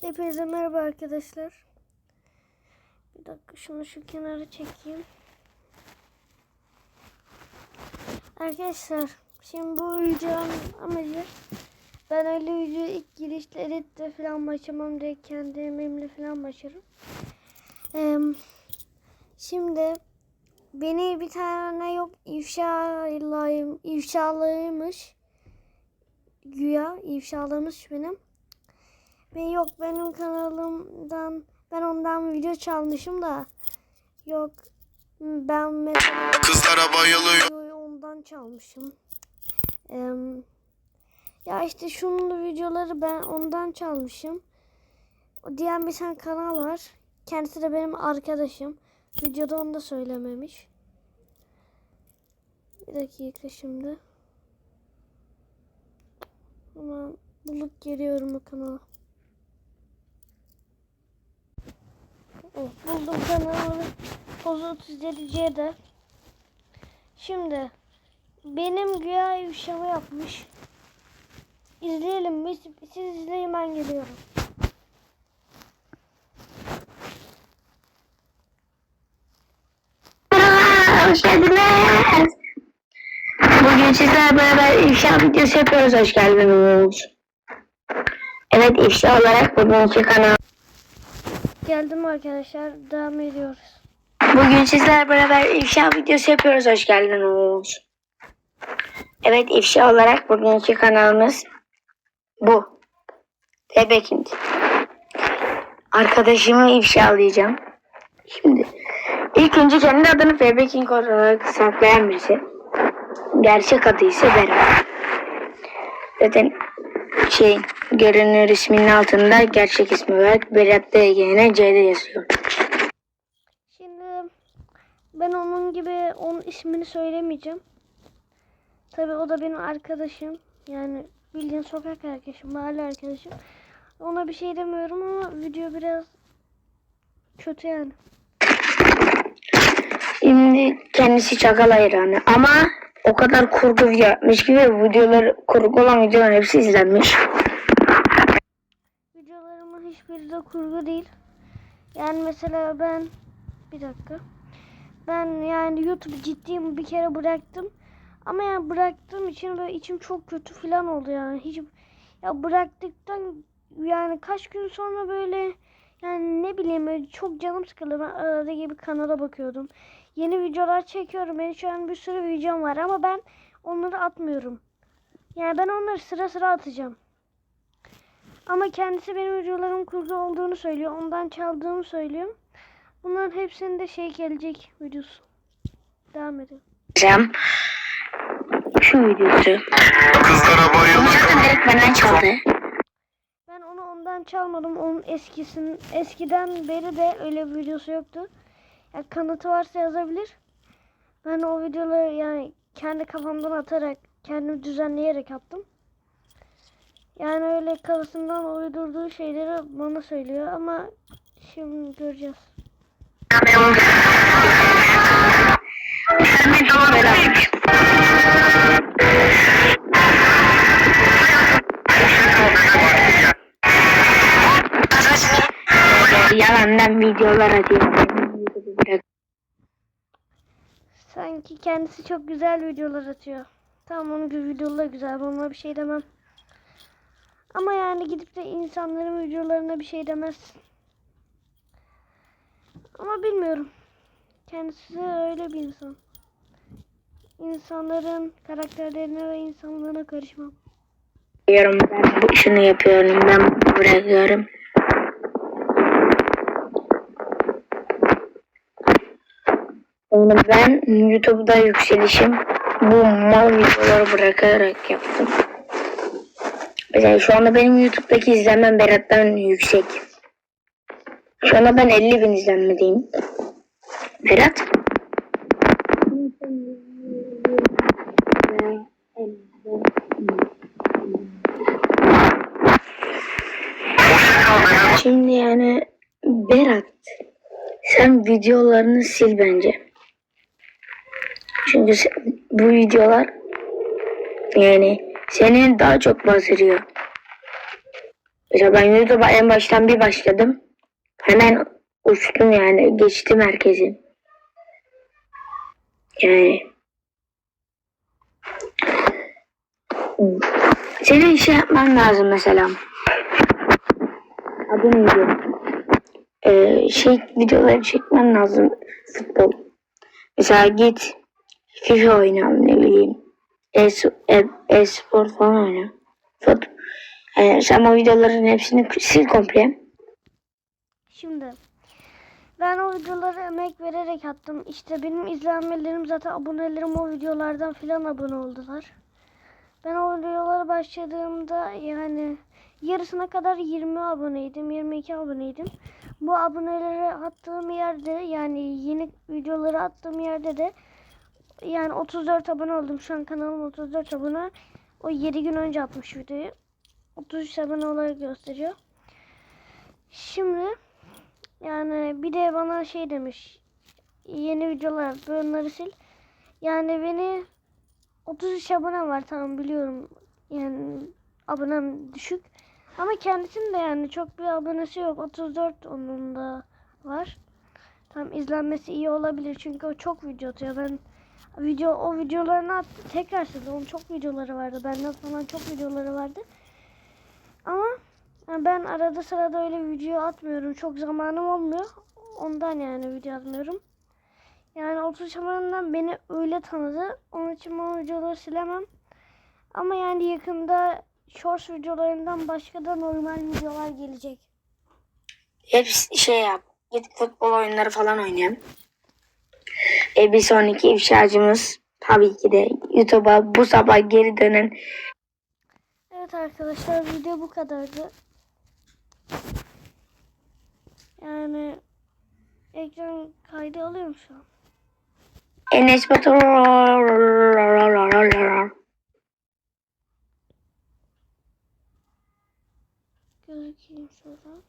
Hepinize merhaba arkadaşlar. Bir dakika şunu şu kenara çekeyim. Arkadaşlar şimdi bu videonun amacı ben öyle video ilk girişte editte falan başlamam direkt kendi emeğimle falan başlarım. Eee, şimdi beni bir tane yok ifşalayım ifşalaymış güya ifşalamış benim. Ve yok benim kanalımdan ben ondan video çalmışım da yok ben mesela Kızlara bayılıyor. videoyu ondan çalmışım. Em, ya işte şunun videoları ben ondan çalmışım. O diyen bir tane kanal var. Kendisi de benim arkadaşım. Videoda onu da söylememiş. Bir dakika şimdi. Ama bulup geliyorum o kanala. Oh, buldum kanalı. Poz 37C'de. Şimdi benim güya ifşama yapmış. İzleyelim biz. Siz izleyin ben geliyorum. Hoş geldiniz. Bugün sizlerle beraber ifşa videosu yapıyoruz. Hoş geldiniz. Evet ifşa olarak bugünkü kanal. Geldim arkadaşlar. Devam ediyoruz. Bugün sizlerle beraber ifşa videosu yapıyoruz. Hoş geldiniz. Evet ifşa olarak bugünkü kanalımız bu. Tebekind. Arkadaşımı ifşalayacağım. Şimdi ilk önce kendi adını Febe King olarak saklayan birisi. Gerçek adı ise Berat. Zaten şey görünür isminin altında gerçek ismi olarak Berat DGN C'de yazıyor. Şimdi ben onun gibi onun ismini söylemeyeceğim. Tabi o da benim arkadaşım. Yani bildiğin sokak arkadaşım, mahalle arkadaşım. Ona bir şey demiyorum ama video biraz kötü yani. Şimdi kendisi çakal hayranı ama o kadar kurgu yapmış ki ve videolar kurgu olan videoların hepsi izlenmiş. Hiçbiri de kurgu değil. Yani mesela ben bir dakika. Ben yani YouTube ciddiyim bir kere bıraktım. Ama yani bıraktığım için böyle içim çok kötü falan oldu yani. Hiç ya bıraktıktan yani kaç gün sonra böyle yani ne bileyim böyle çok canım sıkıldı. Ben arada gibi kanala bakıyordum. Yeni videolar çekiyorum. Benim şu an bir sürü videom var ama ben onları atmıyorum. Yani ben onları sıra sıra atacağım. Ama kendisi benim videolarım kurgu olduğunu söylüyor. Ondan çaldığımı söylüyor. Bunların hepsinde şey gelecek videosu. Devam edelim. Cem şu videosu. Kızlara. Zaten direkt benden çaldı. Ben onu ondan çalmadım. Onun eskisin eskiden beri de öyle bir videosu yoktu. Ya kanıtı varsa yazabilir. Ben o videoları yani kendi kafamdan atarak, kendimi düzenleyerek attım. Yani öyle kafasından uydurduğu şeyleri bana söylüyor ama şimdi göreceğiz. Yalandan videolar atıyor. Bırak. Sanki kendisi çok güzel videolar atıyor. Tamam onun gibi videolar güzel. Ona bir şey demem. Ama yani gidip de insanların videolarına bir şey demez. Ama bilmiyorum. Kendisi öyle bir insan. İnsanların karakterlerine ve insanlığına karışmam. Yapıyorum ben şunu yapıyorum ben bırakıyorum. Onu ben YouTube'da yükselişim bu mal videoları bırakarak yaptım. Mesela şu anda benim YouTube'daki izlenmem Berat'tan yüksek. Şu anda ben 50 bin izlenmedeyim. Berat. Şimdi yani Berat sen videolarını sil bence. Çünkü bu videolar yani seni daha çok bastırıyor. Mesela ben YouTube'a en baştan bir başladım. Hemen uçtum yani. Geçtim herkesi. Yani senin şey yapman lazım mesela. Adı neydi? Ee, şey videoları çekmen lazım. Futbol. Mesela git FIFA oyna ne bileyim. E- e- E-spor falan oyna. Fut. Ee, sen o videoların hepsini sil komple. Şimdi ben o videoları emek vererek attım. İşte benim izlenmelerim zaten abonelerim o videolardan filan abone oldular. Ben o videolara başladığımda yani yarısına kadar 20 aboneydim, 22 aboneydim. Bu aboneleri attığım yerde yani yeni videoları attığım yerde de yani 34 abone oldum. Şu an kanalım 34 abone. O 7 gün önce atmış videoyu. 33 abone olarak gösteriyor. Şimdi yani bir de bana şey demiş. Yeni videolar bunları sil. Yani beni 33 abone var tamam biliyorum. Yani abonem düşük. Ama kendisinin de yani çok bir abonesi yok. 34 onun da var. Tam izlenmesi iyi olabilir çünkü o çok video atıyor. Ben video o videolarını attı. Tekrar sildi. Onun çok videoları vardı. Benden falan çok videoları vardı. Ama yani ben arada sırada öyle video atmıyorum. Çok zamanım olmuyor. Ondan yani video atmıyorum. Yani 30 Şaban'dan beni öyle tanıdı. Onun için o videoları silemem. Ama yani yakında shorts videolarından başka da normal videolar gelecek. Hepsi şey yap. Git futbol oyunları falan oynayalım. E bir sonraki ifşacımız tabii ki de YouTube'a bu sabah geri dönen Evet arkadaşlar video bu kadardı. Yani ekran kaydı alıyor mu şu an? Enes Batur. Gözükeyim şuradan.